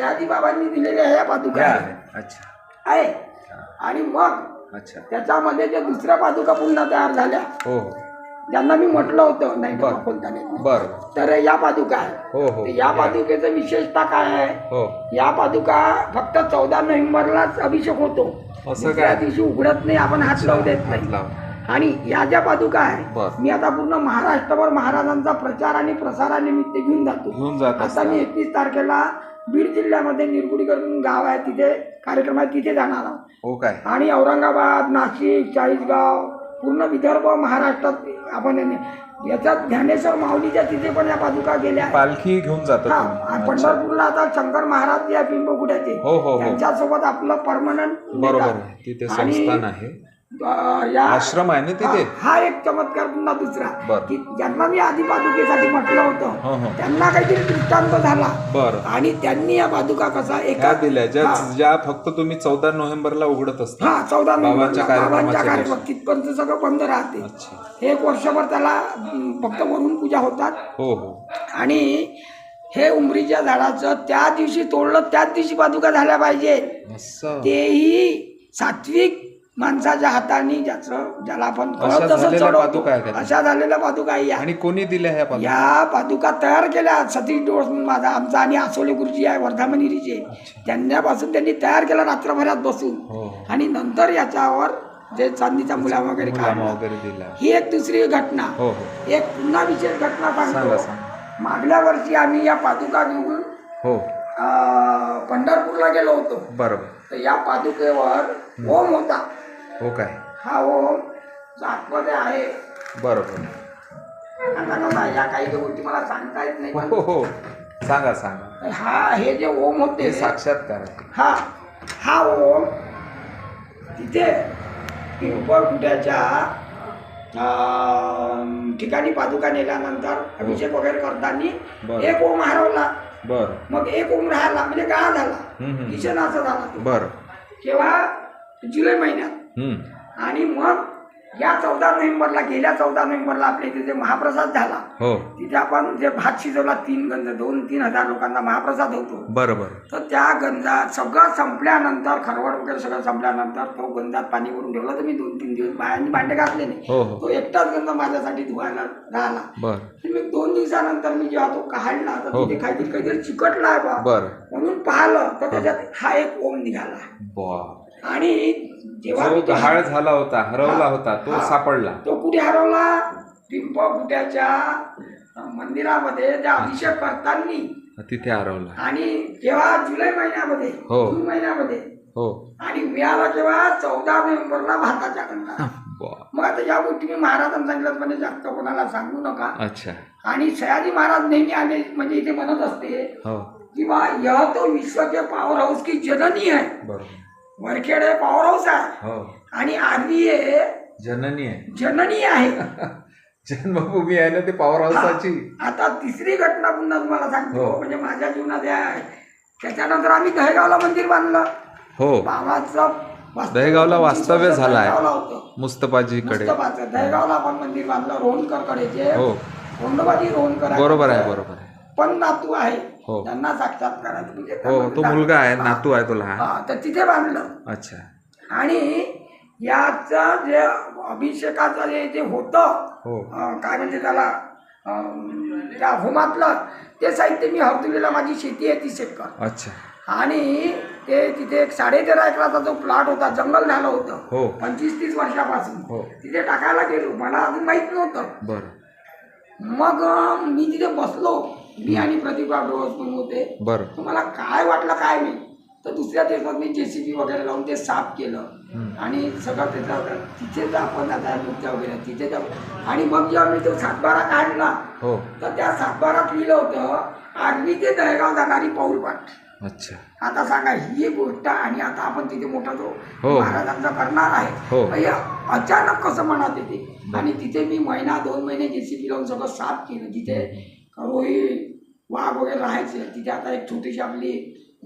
शहाजी बाबांनी दिलेल्या ह्या पादुका या. आहे आहे. अच्छा. आहे. आणि मग अच्छा. त्याच्यामध्ये ज्या दुसऱ्या पादुका पुन्हा तयार झाल्या हो हो. ज्यांना मी म्हटलं होतं नाही बरं. बाबा कोणता नाही. बरं. तर या पादुका आहे हो हो. तर या पादुकेचं विशेषता काय आहे? हो. या पादुका फक्त चौदा नोव्हेंबरलाच अभिषेक होतो. असं दुसऱ्या काय? दिवशी उघडत नाही आपण हात लावू देत नाही. लाव. आणि या ज्या पादुका आहे बरं. मी आता पूर्ण महाराष्ट्रभर महाराजांचा प्रचार आणि प्रसारानिमित्त घेऊन जातो. घेऊन जात आता असता. मी एकतीस तारखेला बीड जिल्ह्यामध्ये निरगुडीकरण गाव आहे तिथे कार्यक्रम आहे तिथे जाणार आहोत हो काय? आणि औरंगाबाद नाशिक चाळीसगाव पूर्ण विदर्भ महाराष्ट्रात आपण याने- याच्यात ज्ञानेश्वर माऊलीच्या तिथे पण या पादुका गेल्या आहेत. पालखी घेऊन जातो हा तुम्ही. आणि अच्छा. पंढरपूरला आता शंकर महाराज या पिंपकुट्याचे हो, हो, हो. त्यांच्यासोबत आपलं परमनंट बरोबर आहे. तिथे संस्थान आहे. या आश्रम आहे ना तिथे? हा- हा एक चमत्कार पुन्हा दुसरा. की ज्यांना मी आधी पादुकेसाठी म्हटलं हो, होतं हो. त्यांना काहीतरी दृष्टांत झाला. बरं. आणि त्यांनी या पादुका कसा एका दिल्या ज्या हा. ज्या फक्त तुम्ही चौदा नोव्हेंबरला उघडत असता. हा चौदा. कार्यक्रम तिथपर्यंत सगळं बंद राहते. एक वर्षभर त्याला फक्त वरून पूजा होतात. हो हो. आणि हे उमरीच्या झाडाचं त्या दिवशी तोडलं त्याच दिवशी पादुका झाल्या पाहिजे तेही सात्विक माणसाच्या हाताने ज्याचं ज्याला आपण अशा कळत तसं झालेल्या चढवतो. पादुका आहे का त्या? अशा झालेल्या पादुका आहे या आणि कोणी दिल्या ह्या या पादुका तयार केल्या. सतीश डोस म्हणून माझा आमचा आणि आसोले गुरुजी आहे वर्धामनिरीचे त्यांच्यापासून त्यांनी तयार केला रात्रभरात बसून. हो. आणि नंतर याच्यावर जे चांदीचा मुला वगैरे मुलामा काढला. वगैरे दिला. ही एक दुसरी घटना. हो हो. एक पुन्हा विशेष घटना सांगा सांगतो सांगा. मागल्या वर्षी आम्ही या पादुका घेऊन हो. अं, पंढरपूरला गेलो होतो. बरोबर. तर या पादुकेवर ओम होता. हो काय? हा ओम आतमध्ये आहे. बरोबर. आता कसं या काही गोष्टी मला सांगता येत नाही. हो हो. सांगा सांगा. हा हे जे ओम होते हे साक्षात्कार आहे. हा हा ओम तिथे पिंपळकुट्याच्या अं, ठिकाणी पादुका नेल्यानंतर अभिषेक वगैरे करताना बरं. एक ओम हरवला. बर. मग एक ओम राहिला म्हणजे गाळा झाला. हम्म, हम्म. किशनाचा झाला तो. बर. केव्हा? जुलै महिन्यात. आणि मग या चौदा नोव्हेंबरला गेल्या चौदा नोव्हेंबरला आपल्या इथे जे महाप्रसाद झाला हो. तिथे आपण जे भात शिजवला तीन गंज दोन तीन हजार लोकांना महाप्रसाद होतो. बरं बरं तर त्या गंजात सगळं संपल्यानंतर खरवड वगैरे सगळं संपल्यानंतर तो गंजात पाणी भरून ठेवला तर मी दोन तीन दिवस बाहेर भांडे घातले नाही. हो हो. तो एकटाच गंज माझ्यासाठी धुवायला राहिला बर. मग दोन दिवसानंतर मी जेव्हा तो काढला तर हो. तिथे काहीतरी काहीतरी चिकटला आहे बा. बर. म्हणून पाहिलं तर त्याच्यात हा एक ओम निघाला. आणि जेव्हा जो गहाळ झाला होता हरवला होता तो. सापडला. तो कुठे हरवला? पिंपळकुट्याच्या अं, मंदिरामध्ये त्या अभिषेक करताना तिथे हरवला. आणि केव्हा जुलै महिन्यामध्ये हो. जून महिन्यामध्ये हो. आणि मिळाला केव्हा चौदा नोव्हेंबरला गंगा वा मग आता या गोष्टी मी महाराजांना सांगितलं म्हणजे जास्त कोणाला सांगू नका. अच्छा. आणि सयाजी महाराज नेहमी आले म्हणजे इथे म्हणत असते हो. की बा यह तो विश्व के पॉवर हाऊस की जननी आहे. वरखेड हे पॉवर हाऊस आहे. हो. आणि आरवी हे जननी आहे. जननी आहे. जन्मभूमी आहे ना ते पॉवर हाऊसाची आता तिसरी घटना पुन्हा तुम्हाला सांगतो. हो. म्हणजे माझ्या जीवनात हे आहे. त्याच्यानंतर आम्ही दहेगावला मंदिर बांधलं. हो. बाबाचं वास्तव्य दहेगावला वास्तव्य पंचवीस वर्ष झालं आहे. दहेगावला होतं. मुस्तफाजीकडे. मुस्तफाचं दहेगावला आपण मंदिर बांधलं. रोहनकर कडेचे हो. रोंडबाजी रोहनकर बरोबर आहे बरोबर आहे. पण नातू आहे. हो. त्यांना साक्षात्कारात म्हणजे हो त्यामध्ये तो मुलगा आहे नातू आहे तो लहान. हा, तर तिथे बांधलं. अच्छा. आणि याचं जे अभिषेकाचं जे जे होतं हो. अं, काय म्हणजे त्याला अं, त्या होमातलं ते साहित्य मी हरतुलीला माझी शेती आहे ती शेतकर अच्छा. आणि ते तिथे एक साडेतेरा एकराचा जो प्लॉट होता जंगल झालं होतं हो. पंचवीस तीस वर्षापासून. हो. तिथे टाकायला गेलो मला अजून माहीत नव्हतं. बरं. मग अं, मी तिथे बसलो. मी आणि प्रतिभा डोस पण होते. बरं. तर मला काय वाटलं काय नाही. तर दुसऱ्या दिवसात मी जेसीबी वगैरे लावून ते साफ केलं. आणि सगळं त्याचं तिथे आपण आता मूर्त्या वगैरे तिथे आणि मग जेव्हा मी तो सातबारा काढला हो. तर त्या सातबारात लिहिलं होतं आर्मी ते दहेगाव जाणारी पाऊलपाट अच्छा. आता सांगा ही एक गोष्ट आणि आता आपण तिथे मोठा तो हो. महाराजांचा करणार आहे हो. अचानक कसं म्हणत येते? आणि तिथे मी महिना दोन महिने जेसीबी लावून सगळं साफ केलं तिथे. रोही वाघ वगैरे राहायचे. तिथे आता एक छोटीशी आपली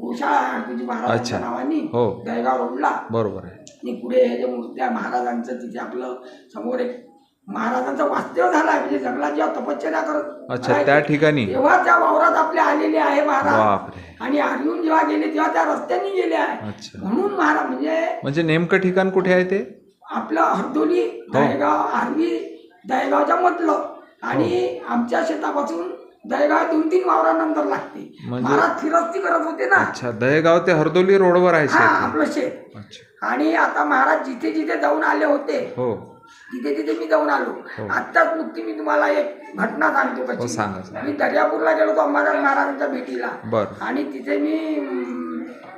गोशाळा आहे तुझी महाराजांच्या अच्छा. नावानी. हो. दहेगाव रोडला. बरोबर आहे. आणि पुढे हे जे मूर्त्या महाराजांचं तिथे आपलं समोर एक महाराजांचा वास्तव्य झालाय. म्हणजे जंगलात जेव्हा तपश्चर्या करत अच्छा राहायचे, त्या ठिकाणी. तेव्हा त्या वावरात आपले आलेले आहे महाराज. बापरे. आणि आर्यून जेव्हा गेले तेव्हा त्या रस्त्याने गेले आहे. अच्छा. म्हणून महाराज म्हणजे म्हणजे नेमकं ठिकाण कुठे आहे ते? आपलं हरदोली दहेगाव आर्वी दहेगावच्या मधलं. आणि आमच्या शेतापासून दहेगाव दोन तीन वावरानंतर लागते. म्हणजे- महाराज फिरस्ती करत होते ना. अच्छा दहेगाव ते हरदोली रोडवर आहे हा शेत. आपलं शेत. अच्छा. आणि आता महाराज जिथे जिथे जाऊन आले होते हो. तिथे तिथे मी जाऊन आलो. आत्ताच नुकती मी तुम्हाला एक घटना सांगतो हो कशी. सांगा मी दर्यापूरला गेलो होतो अंबादास महाराजांच्या भेटीला. बर. आणि तिथे मी अं,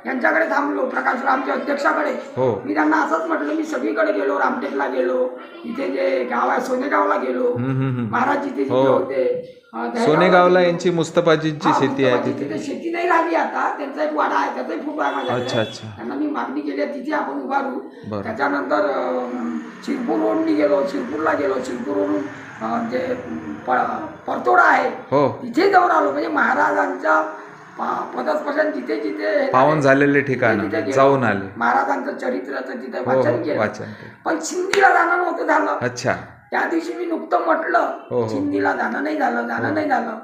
यांच्याकडे थांबलो. प्रकाशरामच्या अध्यक्षाकडे. हो. मी त्यांना असंच म्हटलं मी सगळीकडे गेलो रामटेकला गेलो. इथे जे गाव आहे सोनेगावला गेलो. हम्म, हम्म, हम्म. महाराज जिथे जिथे हो. होते अं, दहेगावला सोनेगावला गेलो. यांची मुस्तफाजींची हा, शेती आहे तिथे. तिथे शेती नाही राहिली आता. त्यांचा एक वाडा आहे त्याचाही आहे माझ्याकडे. अच्छा अच्छा. त्यांना मी मागणी केली आहे तिथे आपण उभारू. बरं. त्याच्यानंतर अं, शिरपूर रोडनी गेलो शिरपूरला गेलो. शिरपूरवरून अं, जे प- परतोडा आहे हो. तिथे जाऊन आलो. म्हणजे महाराजांच्या पदस्पर्शन जिथे जिथे पावन झाले, झालेले ठिकाण. जाऊन आले. महाराजांचं चरित्राचं तिथे हो वाचन हो केलं. वाचन. पण सिंधीला जाणं नव्हतं झालं. अच्छा. त्या दिवशी मी नुकतं म्हटलं हो, हो. सिंधीला जाणं नाही झालं जाणं नाही झालं.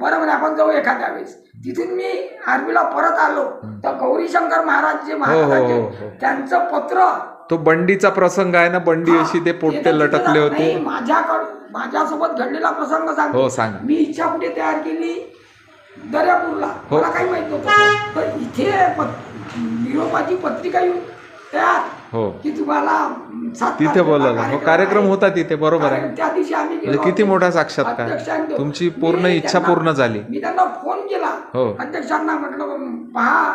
बरं म्हणे आपण जाऊ एखाद्या वेळेस. तिथून मी आर्मीला परत आलो. तर गौरीशंकर महाराज जे महाराजांचे. त्यांचं पत्र तो बंडीचा प्रसंग आहे ना? बंडी अशी ते पोट्टे तिथे लटकले होते. नाही, माझ्याकडं माझ्यासोबत घडलेला प्रसंग सांगा. मी इच्छा कुठे तयार केली? दर्यापूरला. हो. मला काही माहीत नव्हतं. पण इथे पत- निरोपाची पत्रिका येऊन तयार हो. की तुम्हाला तिथे बोलवलं हो कार्यक्रम. होता तिथे बरोबर आहे. त्या दिवशी आम्ही म्हणजे किती. मोठा साक्षात्कार तुमची पूर्ण इच्छा पूर्ण झाली. मी त्यांना फोन केला. हो. अध्यक्षांना म्हटलं पहा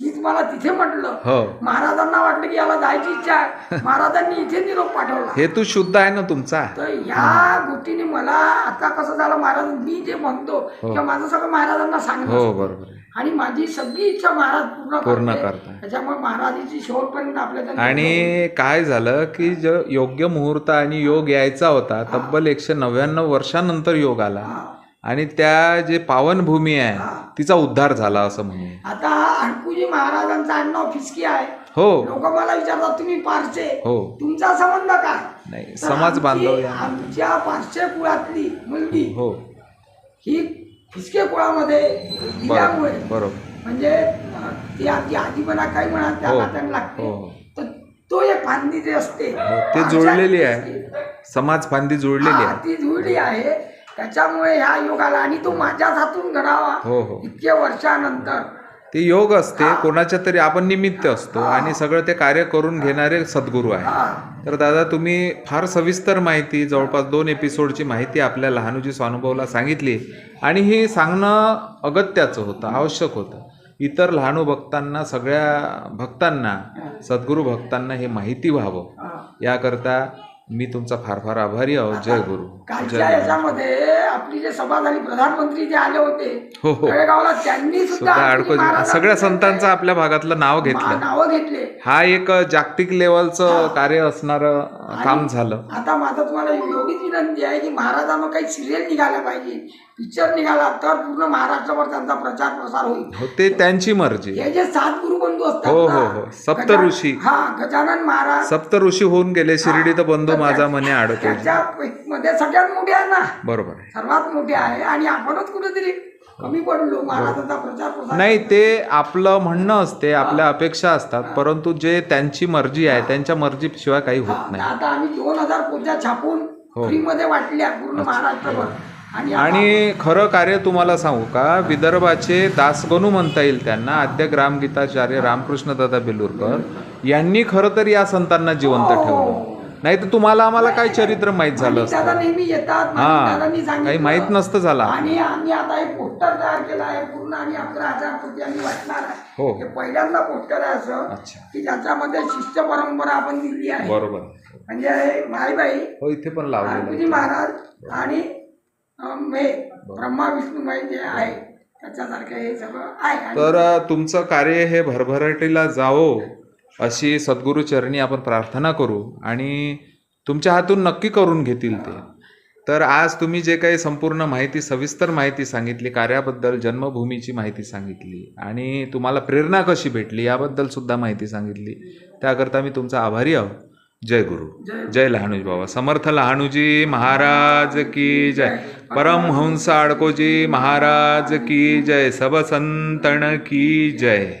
मी तुम्हाला तिथे म्हटलं. हो. महाराजांना वाटलं की याला जायची इच्छा आहे. महाराजांनी इथे निरोप पाठवला. हेतू शुद्ध आहे ना तुमचा? तर या गोष्टीने मला आता कसं झालं महाराज मी जे म्हणतो किंवा माझं सगळं महाराजांना हो सांगतो बरोबर आहे. आणि माझी सगळी इच्छा महाराज पूर्ण पूर्ण करते. करताय. त्याच्यामुळे महाराजाची शेवटपर्यंत आपल्या आणि काय झालं की जो योग्य मुहूर्त आणि योग यायचा होता तब्बल एकशे नव्याण्णव वर्षानंतर योग आला. आणि त्या जे पावनभूमी आहे तिचा उद्धार झाला असं म्हणून. आता अडकुजी महाराजांचं आडनाव फिसकी आहे. हो. लोक मला विचारतात तुम्ही पारसे हो. तुमचा संबंध काय? नाही तर समाज आमची- बांधव या. आमच्या पारसे कुळातली मुलगी हो. ही फिसके कुळामध्ये दिल्यामुळे बरोबर. म्हणजे अं, ती आमची आजी म्हणा काही म्हणा हो. त्याला त्यांना लागते. हो. तर तो एक फांदी जे असते ते जुळलेली आहे. समाज फांदी जुळलेली हा, आहे. ती जुळली आहे. त्याच्यामुळे ह्या योगाला आणि तो माझ्याच हातून घडावा हो हो. इतक्या वर्षानंतर. ते योग असते कोणाच्या तरी आपण निमित्त असतो आणि सगळं ते कार्य करून घेणारे सद्गुरू आहे तर दादा तुम्ही फार सविस्तर माहिती जवळपास दोन एपिसोडची माहिती आपल्या लहानुजी स्वानुभवला सांगितली आणि हे सांगणं अगत्याचं होतं आवश्यक होतं. इतर लहानू भक्तांना सगळ्या भक्तांना सद्गुरू भक्तांना हे माहिती व्हावं. याकरता मी तुमचा फार फार आभारी आहोत जय गुरु. कालच्या याच्यामध्ये आपली जे सभा झाली प्रधानमंत्री जे आले होते हो हो. तळेगावला त्यांनी सुद्धा सगळ्या संतांचं आपल्या भागातलं नाव घेतलं. नावं घेतले. हा एक जागतिक लेवलचं कार्य असणारं काम झालं. आता माझं तुम्हाला एवढीच विनंती आहे की महाराजांना काही सिरियल निघाल्या पाहिजे पिक्चर निघाला तर पूर्ण महाराष्ट्रावर त्यांचा प्रचार प्रसार होईल. हो ते त्यांची मर्जी. हे जे सात गुरुबंधू असतात हो, हो, हो. सप्त ऋषी. हा गजानन महाराज सप्त ऋषी होऊन गेले शिर्डीत बंधू माझा मने आडतो मध्ये सगळ्यात मोठे आहे ना. बरोबर आहे. सर्वात मोठे आहे आणि आपणच कुठेतरी कमी पडलो. महाराजांचा प्रचार प्रसार नाही ते आपलं म्हणणं असते आपल्या अपेक्षा असतात परंतु जे त्यांची मर्जी आहे त्यांच्या मर्जीशिवाय काही होत नाही. आता आम्ही दोन हजार पोत्या छापून हो. फ्री मध्ये वाटल्या पूर्ण महाराष्ट्रभर. आणि खरं कार्य तुम्हाला सांगू का? विदर्भाचे दासगणू म्हणता येईल त्यांना आद्य ग्रामगीताचार्य रामकृष्ण दादा बेलूरकर यांनी खरं तर या संतांना जिवंत ठेवलं. नाही तर तुम्हाला आम्हाला काय चरित्र माहीत झालं दादा असतं. नेहमी येतात हा दादांनी सांगितलं. काही माहीत नसतं झाला. आणि आम्ही आता एक पोस्टर तयार केला आहे पूर्ण आणि अकरा हजार पोती आम्ही वाटणार आहे. हो. हे पहिल्यांदा पोस्टर आहे असं अच्छा. की ज्याच्यामध्ये शिष्य परंपरा आपण दिली आहे. बरोबर. म्हणजे माईबाई हो इथे पण लावलेलं आहे. महाराज आणि अं, हे ब्रह्मा विष्णुमाई जे आहे त्याच्यासारखं हे सगळं आहे. आणि तर अ, तुमचं कार्य हे भरभराटीला जावो. अशी सद्गुरू चरणी आपण प्रार्थना करू आणि तुमच्या हातून नक्की करून घेतील ते. तर आज तुम्ही जे काही संपूर्ण माहिती सविस्तर माहिती सांगितली कार्याबद्दल जन्मभूमीची माहिती सांगितली आणि तुम्हाला प्रेरणा कशी भेटली याबद्दल सुद्धा माहिती सांगितली त्याकरता मी तुमचा आभारी आहो. जय गुरु. जय लहानूजी बाबा. समर्थ लहानूजी महाराज की जय. परमहंस आडकोजी महाराज की जय. सब संतन की जय.